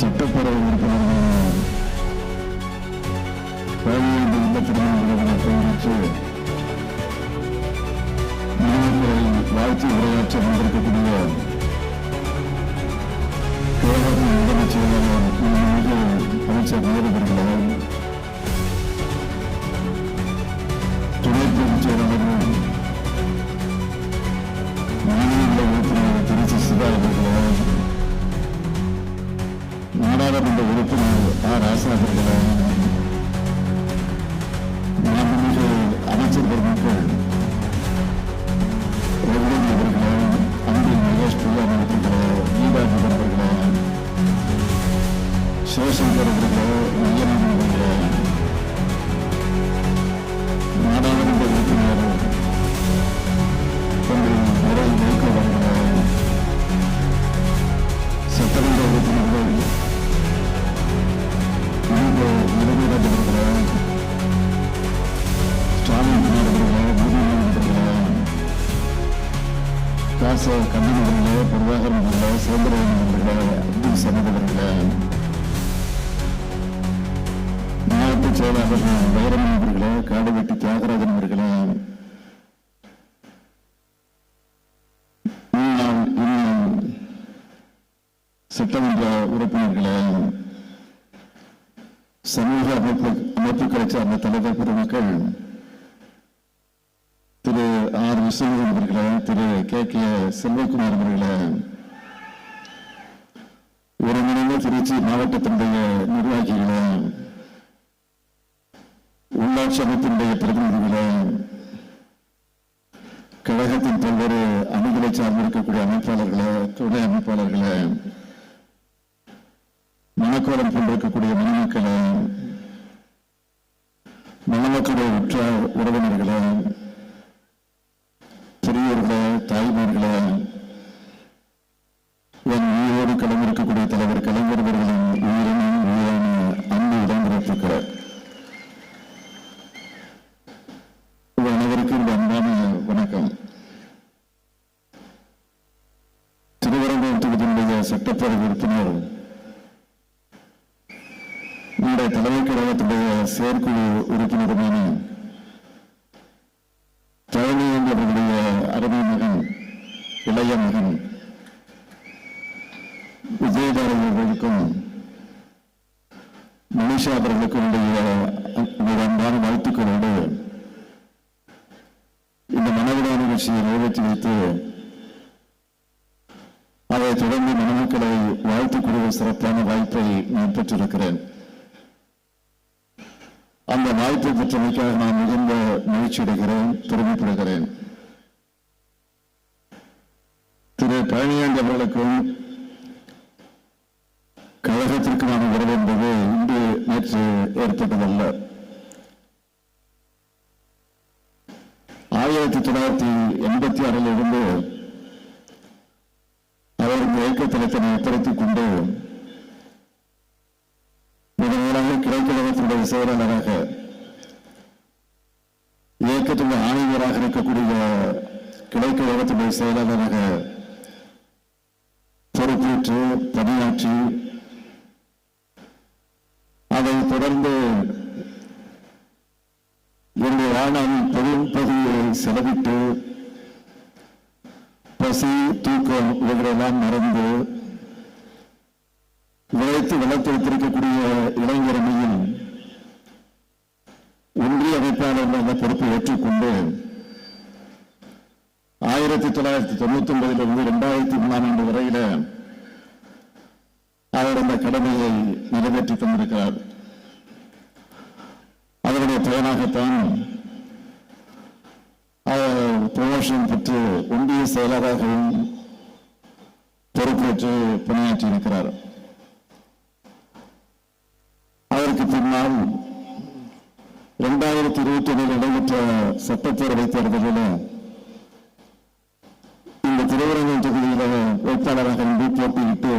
சட்டப்பேரவை உறுப்பினர்கள் சட்டமன்ற உறுப்பினர்களே சமூக அமைப்பு அமைப்புகளை சார்ந்த தலைவர் பெருமக்கள் திரு ஆர் விஸ்வநாதன் அவர்களே திரு கே கே செல்வகுமார் அவர்களே ஒருங்கிணைந்த திருச்சி மாவட்டத்தினுடைய நிர்வாகிகளே உள்ளாட்சி அமைப்பினுடைய பிரதிநிதிகளே கழகத்தின் பல்வேறு அணிகளை சார்ந்திருக்கக்கூடிய அமைப்பாளர்களே துணை அமைப்பாளர்களே மணக்கோலம் கொண்டிருக்கக்கூடிய மணமக்களே செயற்குழு உறுப்பினருமான பழனி அவர்களுடைய அருமை மகன் இளைய மகன் வாய்ப்பை நான் மிகுந்த மகிழ்ச்சி அடைகிறேன் பெருமைப்படுகிறேன் திரு பழனியாண்டி அவர்களுக்கும் கழகத்திற்குமான உறவு என்பது இன்று நேற்று ஏற்பட்டதல்ல ஆயிரத்தி தொள்ளாயிரத்தி எண்பத்தி ஆறில் இருந்து அவர் இந்த இயக்கத்தில் தன்னை ஒப்படைத்துக் கொண்டு முதலாக கிளைக்கழகத்தினுடைய செயலாளராக இயக்கத்தினுடைய ஆணையராக இருக்கக்கூடிய கிளைக்கழகத்தினுடைய செயலாளராக பொறுப்பேற்று பணியாற்றி அதை தொடர்ந்து மூணாம் அவர் அந்த கடமையை நிறைவேற்றி தந்திருக்கிறார் அதனுடைய பயனாகத்தான் அவர் ப்ரமோஷன் பெற்று ஒன்றிய செயலராகவும் பொறுப்பேற்று பணியாற்றி இருக்கிறார் அதற்கு பின்னால் இரண்டாயிரத்தி இருபத்தி ஒன்றில் நடைபெற்ற சட்டப்பேரவை தேர்தலில் இந்த திருவரங்கம் தொகுதியில வேட்பாளராக நின்று போட்டியிட்டு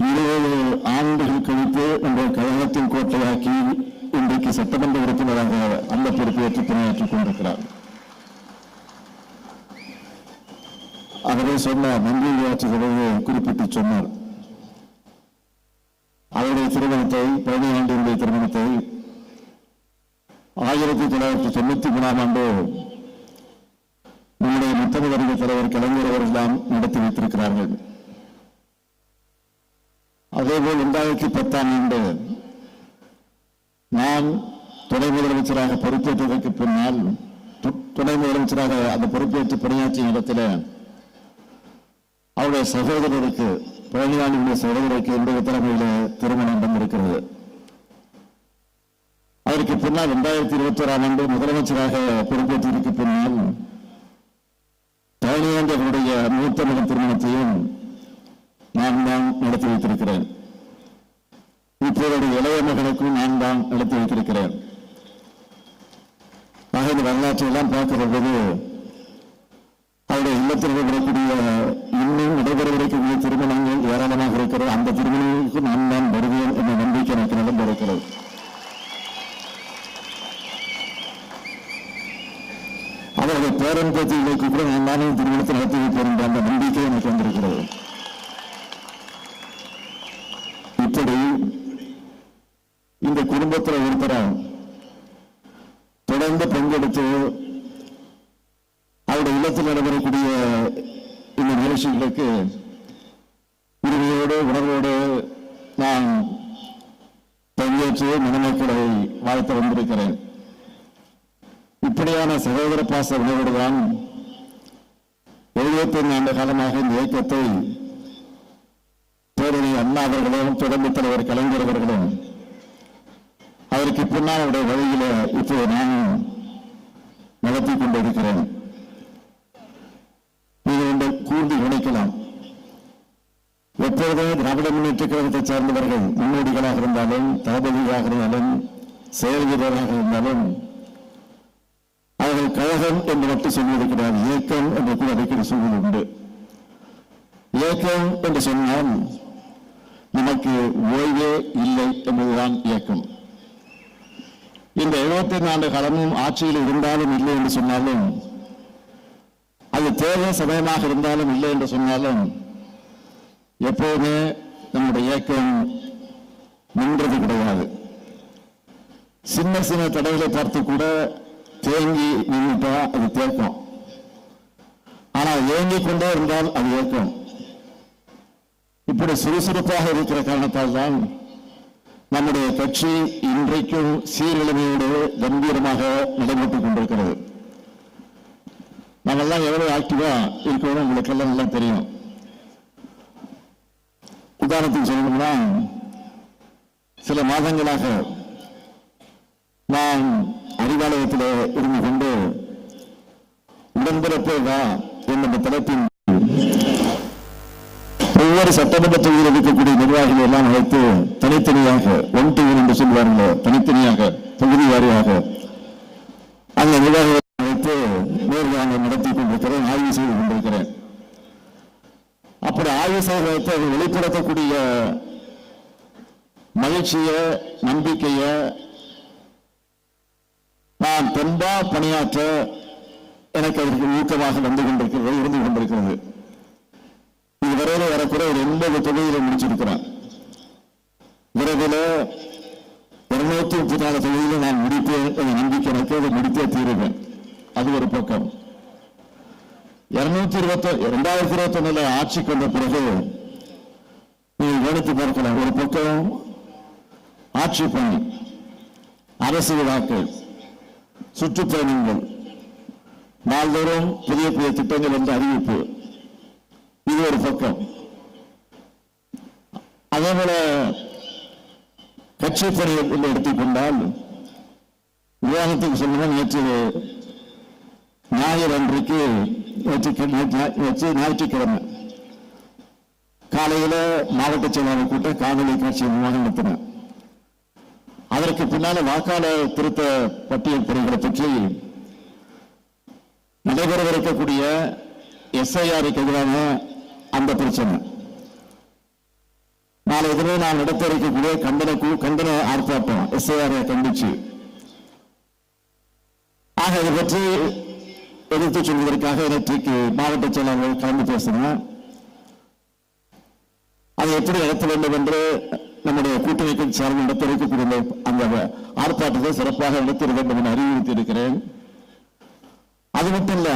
இருபது ஆண்டுகள் கழித்து நம்முடைய கழகத்தின் கோட்டையாக்கி இன்றைக்கு சட்டமன்ற உறுப்பினராக அந்த பொறுப்பேற்று பணியாற்றிக் கொண்டிருக்கிறார். அவரே சொன்னார் நன்றி உரையாற்றுகிறது குறிப்பிட்டு சொன்னார். அவருடைய திருமணத்தை பழனியாண்டியுடைய திருமணத்தை ஆயிரத்தி தொள்ளாயிரத்தி தொண்ணூத்தி மூணாம் ஆண்டு தலைவர் கலைஞர் அவர்கள்தான் நடத்தி வைத்திருக்கிறார்கள். அதேபோல் இரண்டாயிரத்தி பத்தாம் ஆண்டு நான் துணை முதலமைச்சராக பொறுப்பேற்றதற்கு பின்னால் துணை முதலமைச்சராக அந்த பொறுப்பேற்று பணியாற்றிய இடத்துல அவருடைய சகோதரருக்கு பழனியாண்டியுடைய சகோதரருக்கு இன்றைய தலைமையில் திருமணம் நடந்திருக்கிறது. அதற்கு பின்னால் இரண்டாயிரத்தி இருபத்தி ஓராம் ஆண்டு முதலமைச்சராக பொறுப்பேற்றதற்கு பின்னால் பழனியாண்டி அவருடைய மூத்த மகன் திருமணத்தையும் நான் தான் நடத்தி வைத்திருக்கிறேன். இப்போதைய இளைய மகனுக்கும் நான் தான் நடத்தி வைத்திருக்கிறேன். ஆக இந்த வரலாற்றை எல்லாம் பார்க்கிற போது அவருடைய இல்லத்தில் நடைபெறக்கூடிய இன்னும் நடைபெறவிருக்கக்கூடிய திருமணங்கள் ஏராளமாக இருக்கிறது. அந்த திருமணங்களுக்கு நான் தான் வருவேன் என்ற நம்பிக்கை எனக்கு நடந்திருக்கிறது அவருடைய பேரன் பேத்திகளுக்கு கூட நான் தானே திருமணத்தை நடத்தி வைப்பேன் என்ற அந்த நம்பிக்கை எனக்கு வந்திருக்கிறது. இப்படி இந்த குடும்பத்தில் ஒருத்தரை தொடர்ந்து பங்கெடுத்து அவருடைய இல்லத்தில் நடைபெறக்கூடிய இந்த நிகழ்ச்சிகளுக்கு உரிமையோடு உணர்வோடு நான் பங்கேற்று மணமக்களை வாழ்த்து வந்திருக்கிறேன். இப்படியான சகோதர பாச உணர்வுடன் எழுபத்தைந்து ஆண்டு காலமாக இந்த இயக்கத்தை பேரணி அண்ணா அவர்களும் தொடர்பு தலைவர் கலைஞர் அவர்களும் அதற்கு பின்னால் அவருடைய வழியில இப்போது நானும் நடத்தி கொண்டிருக்கிறேன். நீங்கள் இந்த கூர்ந்து கவனிக்கலாம். எப்பொழுதே திராவிட முன்னேற்ற கழகத்தை சார்ந்தவர்கள் முன்னோடிகளாக இருந்தாலும் தளபதிகளாக இருந்தாலும் செயல் வீரராக இருந்தாலும் அவர்கள் கழகம் என்று மட்டும் சொல்வது கிடையாது இயக்கம் என்று கூட அடிக்கடி சொல்வது உண்டு இயக்கம் என்று சொன்னால் நமக்கு ஓய்வே இல்லை என்பதுதான் இயக்கம். இந்த 75 ஆண்டு காலமும் ஆட்சியில் இருந்தாலும் இல்லை என்று சொன்னாலும் அது தேவை சமயமாக இருந்தாலும் இல்லை என்று சொன்னாலும் எப்போதுமே நம்முடைய இயக்கம் நின்றது கிடையாது. சின்ன சின்ன தடைகளை பார்த்து கூட தேங்கி நின்றுட்டா அது தேக்கும் ஆனால் ஏங்கிக் கொண்டே இருந்தால் அது ஏற்கும். இப்படி சுறுசுறுப்பாக இருக்கிற காரணத்தால் தான் நம்முடைய கட்சி இன்றைக்கும் சீர்நிலைமையோடு கம்பீரமாக நடைபெற்றுக் கொண்டிருக்கிறது. நம்மெல்லாம் எவ்வளவு ஆக்டிவா இருக்கிறோம் உங்களுக்கு எல்லாம் நல்லா தெரியும். உதாரணத்துக்கு சொல்லணும்னா சில மாதங்களாக நான் தேவாலயத்தில் இருந்து கொண்டு உடன்பிறப்பே வா என்ற தலைப்பின் ஒவ்வொரு சட்டமன்ற தொகுதியில் இருக்கக்கூடிய நிர்வாகிகள் எல்லாம் அழைத்து தனித்தனியாக ஒன் டு என்று சொல்வார்களோ தனித்தனியாக தொகுதி வாரியாக அந்த நிர்வாகிகள் அழைத்து நேர்காணல் நடத்தி கொண்டிருக்கிறேன் ஆய்வு செய்து கொண்டிருக்கிறேன். அப்படி ஆய்வு செய்து வைத்து அதை வெளிப்படுத்தக்கூடிய மகிழ்ச்சியை நம்பிக்கையை நான் தென்பா பணியாற்ற எனக்கு அதற்கு ஊக்கமாக வந்து கொண்டிருக்கிறது இருந்து கொண்டிருக்கிறது. இதுவரையில வரக்கூடிய ஒரு எண்பது தொகுதிகளை முடிச்சிருக்கிறேன். விரைவில் இருநூத்தி முப்பத்தி நாலு தொகுதியில நான் முடிப்பேன் நம்பிக்கை எனக்கு அதை முடித்தே தீருவேன். அது ஒரு பக்கம். இருநூத்தி இருபத்தி இரண்டாயிரத்தி இருபத்தி ஒண்ணுல ஆட்சிக்கு வந்த பிறகு நீங்கள் எடுத்து பார்க்கலாம். ஒரு பக்கம் ஆட்சி பணி அரசு விழாக்கள் சுற்றுப்பயணங்கள். நாள்தோறும் புதிய புதிய திட்டங்கள் என்ற அறிவிப்பு. இது ஒரு பக்கம். அதே போல கட்சி பணிகள் என்று எடுத்துக்கொண்டால் விவாதத்துக்கு சொல்லணும் நேற்று ஞாயிறு அன்றைக்கு நேற்று ஞாயிற்றுக்கிழமை. காலையில் மாவட்ட செயலாளர் கூட்டம் காணொலி காட்சி மூலம் நடத்தினேன் அதற்கு பின்னால வாக்காளர் திருத்த பட்டியல் பணிகளை பற்றி நடைபெறவிருக்கக்கூடிய எஸ்ஐஆருக்கு எதிரான அந்த பிரச்சனை. நாளை எதிரே நான் நடத்த இருக்கக்கூடிய கண்டன குழு கண்டன ஆர்ப்பாட்டம் எஸ்ஐஆர் கண்டிச்சு. ஆக இதை பற்றி எடுத்து சொல்வதற்காக நேற்றைக்கு மாவட்ட செயலாளர்கள் கலந்து பேசினேன் அதை எப்படி நடத்த வேண்டும் என்று நம்முடைய கூட்டமைப்பின் சார்பில் நடத்த அந்த ஆர்ப்பாட்டத்தை சிறப்பாக நடத்திட வேண்டும் என அறிவுறுத்தி இருக்கிறேன் அது மட்டும் இல்ல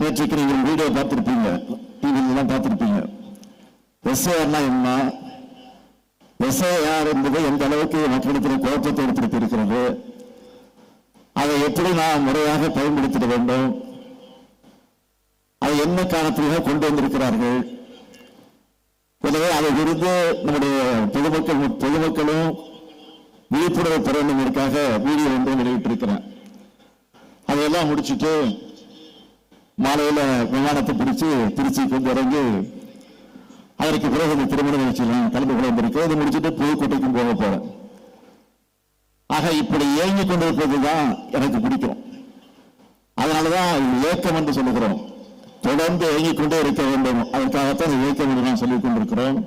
நேற்றைக்கு நீங்கள் வீடியோ பார்த்திருப்பீங்க டிவில எல்லாம் பார்த்திருப்பீங்க. எஸ்ஐஆர்னா என்ன? எஸ்ஐஆர் என்பது எந்த அளவுக்கு மக்களிடத்தில் குழப்பத்தை ஏற்படுத்தி இருக்கிறது அதை எப்படி நாம் முறையாக பயன்படுத்திட வேண்டும்? அதை என்ன காரணத்திலாக கொண்டு வந்திருக்கிறார்கள்? எனவே அதை குறித்து நம்முடைய பொதுமக்கள் பொதுமக்களும் விழிப்புணர்வு பெற வேண்டும் என்பதற்காக வீடியோ ஒன்றை வெளியிட்டிருக்கிறேன். அதையெல்லாம் முடிச்சுட்டு மாலையில் விமானத்தை பிடிச்சு திருச்சி கொண்டு இறங்கி அதற்கு பிறகு இந்த திருமண நிகழ்ச்சியில் கலந்து கொள்ள வந்திருக்கு அதை முடிச்சுட்டு புதுக்கோட்டைக்கும் போக போறேன். ஆக இப்படி ஏங்கி கொண்டிருப்பது தான் எனக்கு பிடிக்கும். அதனாலதான் தான் ஏக்கம் என்று சொல்லுகிறோம். தொடர்ந்து இயங்கிக் கொண்டே இருக்க வேண்டும். அதற்காகத்தான் இயக்க ஏக்கம் நான் சொல்லிக் கொண்டிருக்கிறோம்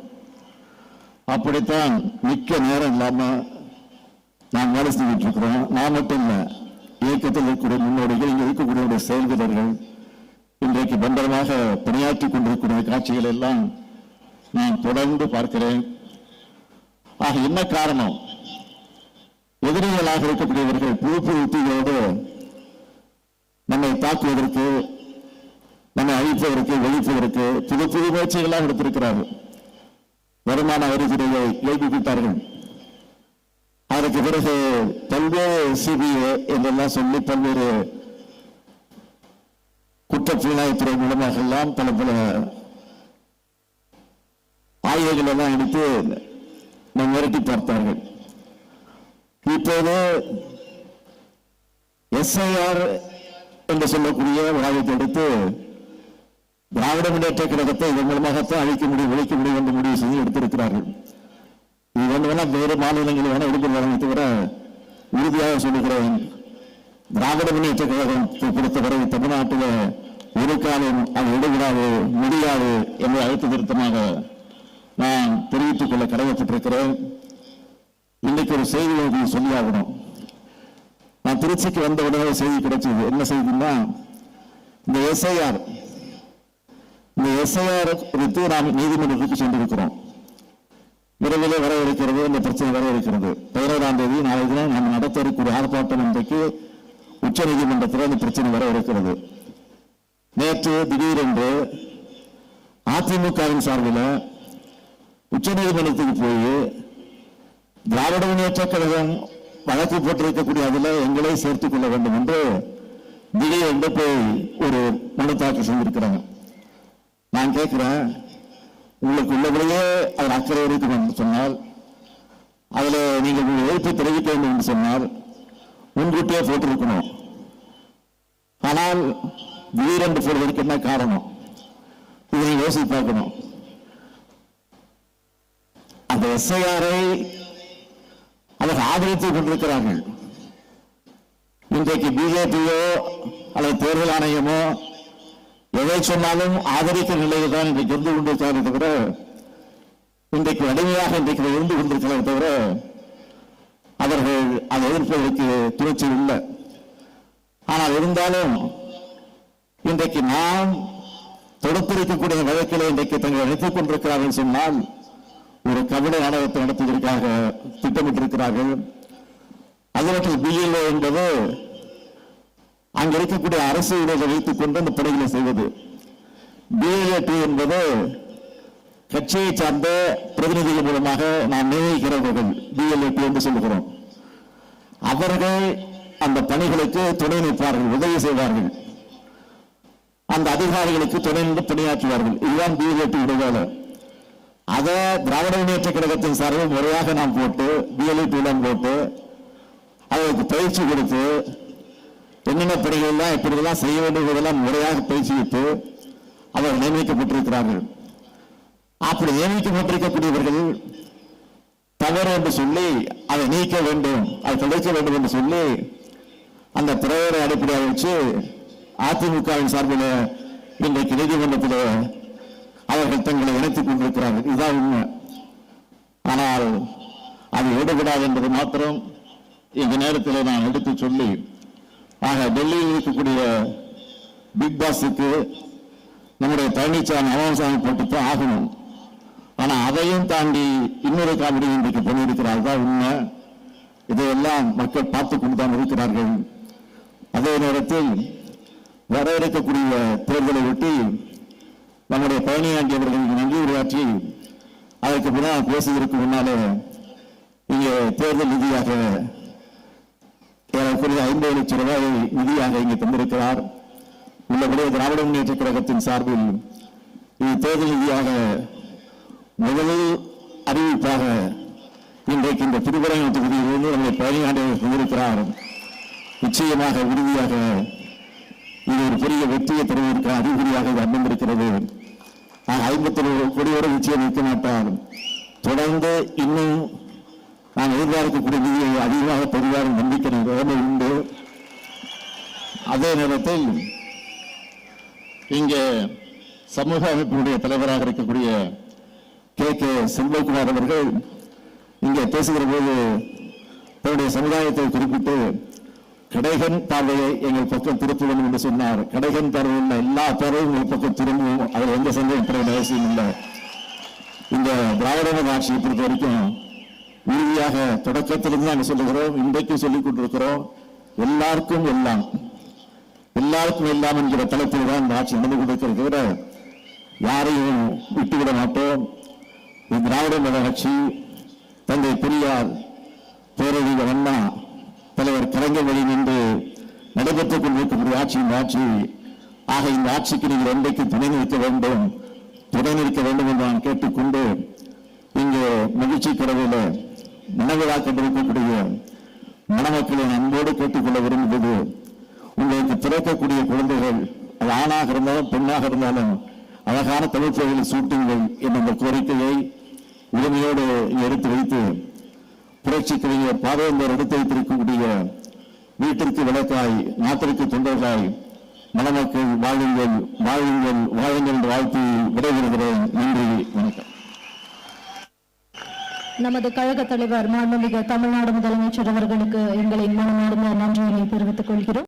அப்படித்தான் மிக்க நேரம் இல்லாம நாம் வேலை செஞ்சுட்டு இருக்கிறோம். நான் மட்டும் இல்ல இயக்கத்தில் இருக்கக்கூடிய முன்னோடிகள் இங்க இருக்கக்கூடிய செயல் வீரர்கள் இன்றைக்கு பந்தரமாக பணியாற்றிக் கொண்டிருக்கிற காட்சிகள் எல்லாம் நான் தொடர்ந்து பார்க்கிறேன். ஆக என்ன காரணம்? எதிரிகளாக இருக்கக்கூடியவர்கள் புது புது உத்திகளோடு நம்மை தாக்குவதற்கு நம்ம அழிப்பதற்கு ஒழிப்பதற்கு புது புது முயற்சிகளாக எடுத்திருக்கிறார்கள் வருமான வரித்துறையை ஏய்ப்பித்தார்கள் அதற்கு பிறகு பல்வேறு சிபிஐ என்றெல்லாம் சொல்லி பல்வேறு குற்றப்புலனாய்த்துறை மூலமாக எல்லாம் பல பல ஆய்வுகள் எல்லாம் எடுத்து நம்ம மிரட்டி பார்த்தார்கள். இப்போது எஸ்ஐஆர் என்று சொல்லக்கூடிய வாதத்தை எடுத்து திராவிட முன்னேற்ற கழகத்தை இதன் மூலமாகத்தான் அழிக்க முடியும் ஒழிக்க முடியும் என்று முடிவு செய்து எடுத்திருக்கிறார்கள். இது ஒன்று வேணா வேறு மாநிலங்களில் வேணா எடுக்கிறார்கள் தவிர உறுதியாக சொல்லுகிறேன். திராவிட முன்னேற்ற கழகத்தை பொறுத்தவரை தமிழ்நாட்டில் ஒரு காலம் அது எடுவிடாது முடியாது என்று அழுத்த திருத்தமாக நான் தெரிவித்துக் கொள்ள கடமைப்பட்டிருக்கிறேன். இன்னைக்கு ஒரு செய்தி உங்களுக்கு சொல்லியாகணும். நான் திருச்சிக்கு வந்த உடனே செய்தி கிடைச்சது. என்ன செய்தின்னா இந்த எஸ்ஐஆர் இந்த எஸ்ஐஆர் குறித்து நாம் நீதிமன்றத்துக்கு சென்றிருக்கிறோம். விரைவிலே வர இருக்கிறது இந்த பிரச்சனை வர இருக்கிறது பதினோராம் தேதி நாளை தினம் நாம் நடத்த இருக்கக்கூடிய ஆர்ப்பாட்டம் இன்றைக்கு உச்ச நீதிமன்றத்தில் இந்த பிரச்சனை வர இருக்கிறது நேற்று திடீரென்று அதிமுகவின் சார்பில் உச்ச நீதிமன்றத்துக்கு போய் திராவிட முன்னேற்ற கழகம் வழக்கு போட்டிருக்கக்கூடிய அதில் எங்களை சேர்த்துக் கொள்ள வேண்டும் என்று திடீரென்று போய் ஒரு மனு தாக்கல் செஞ்சிருக்கிறாங்க. நான் கேட்கிறேன் உங்களுக்கு உள்ளபடியே அதில் அக்கறை எடுத்து என்று சொன்னால் அதில் நீங்கள் உங்கள் எதிர்ப்பை தெரிவிக்க வேண்டும் என்று சொன்னால் முன்கூட்டியே போட்டிருக்கணும் ஆனால் திடீரென்று போடுவதற்கு என்ன காரணம். இதை யோசித்து பார்க்கணும். அந்த எஸ்ஐஆரை அவர்கள் ஆதரித்துக் கொண்டிருக்கிறார்கள். இன்றைக்கு பிஜேபியோ அல்லது தேர்தல் ஆணையமோ எதை சொன்னாலும் ஆதரிக்கிற நிலையில் தான் இன்றைக்கு இருந்து கொண்டிருக்கிறாரே தவிர இன்றைக்கு வலிமையாக இன்றைக்கு இருந்து கொண்டிருக்கிறாரே தவிர அவர்கள் அதை எதிர்ப்பதற்கு துணிச்சல் இல்லை. ஆனால் இருந்தாலும் இன்றைக்கு நாம் தொடுத்திருக்கக்கூடிய வழக்கில் இன்றைக்கு தங்களை அழைத்துக் கொண்டிருக்கிறார்கள் சொன்னால் ஒரு கபட நாடகத்தை நடத்துவதற்காக திட்டமிட்டிருக்கிறார்கள். அதுவற்றில் பிஎல்ஓ என்பது அங்க இருக்கக்கூடிய அரசு ஊழலை வைத்துக் கொண்டு அந்த பணிகளை செய்வது. பிஏடி என்பது கட்சியை சார்ந்த பிரதிநிதிகள் மூலமாக நாம் நிர்வகிக்கிறவர்கள் பிஎல்ஏ என்று சொல்லுகிறோம். அவர்கள் அந்த பணிகளுக்கு துணை நிற்பார்கள் உதவி செய்வார்கள். அந்த அதிகாரிகளுக்கு துணை நின்று பணியாற்றுவார்கள். இதுதான் பிஎல்ஏ டூ அதை திராவிட முன்னேற்ற கழகத்தின் சார்பில் முறையாக நாம் போட்டு பிஎல்ஏடி போட்டு அதற்கு பயிற்சி கொடுத்து என்னென்ன பணிகள் எல்லாம் செய்ய வேண்டியதெல்லாம் முறையாக பயிற்சிவித்து அவர் நியமிக்கப்பட்டிருக்கிறார்கள். அப்படி நியமிக்கப்பட்டிருக்கக்கூடியவர்கள் தவறு என்று சொல்லி அதை நீக்க வேண்டும் அதை தொலைக்க வேண்டும் என்று சொல்லி அந்த பிரேயரை அடிப்படையாக வச்சு அதிமுகவின் சார்பில் இன்றைக்கு நீதிமன்றத்தில் அவர்கள் தங்களை இணைத்துக் கொண்டிருக்கிறார்கள். இதுதான் உண்மை. ஆனால் அது ஈடுபடாது என்பது மாத்திரம் இந்த நேரத்தில் நான் எடுத்து சொல்லி ஆக டெல்லியில் இருக்கக்கூடிய பிக் பாஸுக்கு நம்முடைய பழனிசாமி அமாவாசாமி போட்டுத்தான் ஆகணும். ஆனால் அதையும் தாண்டி இன்னொரு காமெடி இன்றைக்கு பண்ணியிருக்கிறார். தான் உண்மை. இதையெல்லாம் மக்கள் பார்த்து கொண்டு தான் இருக்கிறார்கள். அதே நேரத்தில் வர இருக்கக்கூடிய தேர்தலை ஒட்டி நம்முடைய பழனியாண்டி அவர்களுக்கு நன்றி உரையாற்றி அதற்கு பின்னால் பேசுவதற்கு முன்னாலே இங்கே தேர்தல் நிதியாக ஏறக்குறைய ஐம்பது லட்சம் ரூபாயை நிதியாக இங்கு தந்திருக்கிறார். உள்ளபடியே திராவிட முன்னேற்ற கழகத்தின் சார்பில் இது தேர்தல் நிதியாக முதலில் அறிவிப்பாக இன்றைக்கு இந்த திருவரங்க தொகுதியிலிருந்து நம்முடைய பழனியாண்டவர் தந்திருக்கிறார். நிச்சயமாக உறுதியாக இது ஒரு பெரிய வெற்றியை தருவதற்கு அறிகுறியாக இது அமைந்திருக்கிறது. ஐம்பத்தி ஒரு கோடியோடு நிச்சயம் நிற்க மாட்டார். தொடர்ந்து இன்னும் நான் எதிர்பார்க்கக்கூடிய நிதியை அதிகமாக பெறுவார் நம்பிக்கை நிலைமை உண்டு. அதே நேரத்தில் இங்கே சமூக அமைப்பினுடைய தலைவராக இருக்கக்கூடிய கே. கே. செல்வகுமார் அவர்கள் இங்கே பேசுகிற போது தன்னுடைய சமுதாயத்தை குறிப்பிட்டு கடைகன் பார்வையை எங்கள் பக்கம் திருப்ப வேண்டும் என்று சொன்னார். கடைகன் பார்வையில் எல்லா பார்வையும் எங்கள் பக்கம் திரும்பும் அதில் எந்த சந்தேகப்பட அவசியம் இல்லை இந்த திராவிட ஆட்சியை பொறுத்த வரைக்கும் உறுதியாக தொடக்கத்திலிருந்து நாங்கள் சொல்லுகிறோம் இன்றைக்கும் சொல்லிக் கொண்டிருக்கிறோம். எல்லாருக்கும் எல்லாம் எல்லாருக்கும் எல்லாம் என்கிற தளத்தில் தான் இந்த ஆட்சி நடந்து கொண்டிருக்கிறது. யாரையும் விட்டுவிட மாட்டோம். திராவிட மத ஆட்சி தந்தை பெரியார் பேரறிஞர் அண்ணா தலைவர் கலைஞர் வழி நின்று நடைபெற்றுக் கொண்டிருக்கக்கூடிய ஆட்சி இந்த ஆட்சி. ஆக இந்த ஆட்சிக்கு நீங்கள் என்றைக்கு துணை நிற்க வேண்டும்? துணை நிற்க வேண்டும் என்று நான் கேட்டுக்கொண்டு இங்கே மகிழ்ச்சி கடவுளை மனவிழா கண்டிருக்கக்கூடிய மணமக்களை அன்போடு கேட்டுக்கொள்ள விரும்புவது உங்களுக்கு பிறக்கக்கூடிய குழந்தைகள் அது ஆணாக இருந்தாலும் பெண்ணாக இருந்தாலும் அழகான தமிழ் சூட்டுங்கள் என்ற அந்த கோரிக்கையை உரிமையோடு எடுத்து வைத்து புரட்சி கவிஞர் எடுத்து வைத்திருக்கக்கூடிய வீட்டிற்கு விளக்காய் நாட்டிற்கு தொண்டர்களாய் மணமக்கள் வாழுங்கள் வாழுங்கள் வாழுங்கள் என்று வாழ்த்தி விடைபெறுகிறேன். நன்றி வணக்கம். நமது கழக தலைவர் மாண்புமிகு தமிழ்நாடு முதலமைச்சர் அவர்களுக்கு எங்களின் மனமார்ந்த நன்றியினை தெரிவித்துக் கொள்கிறோம்.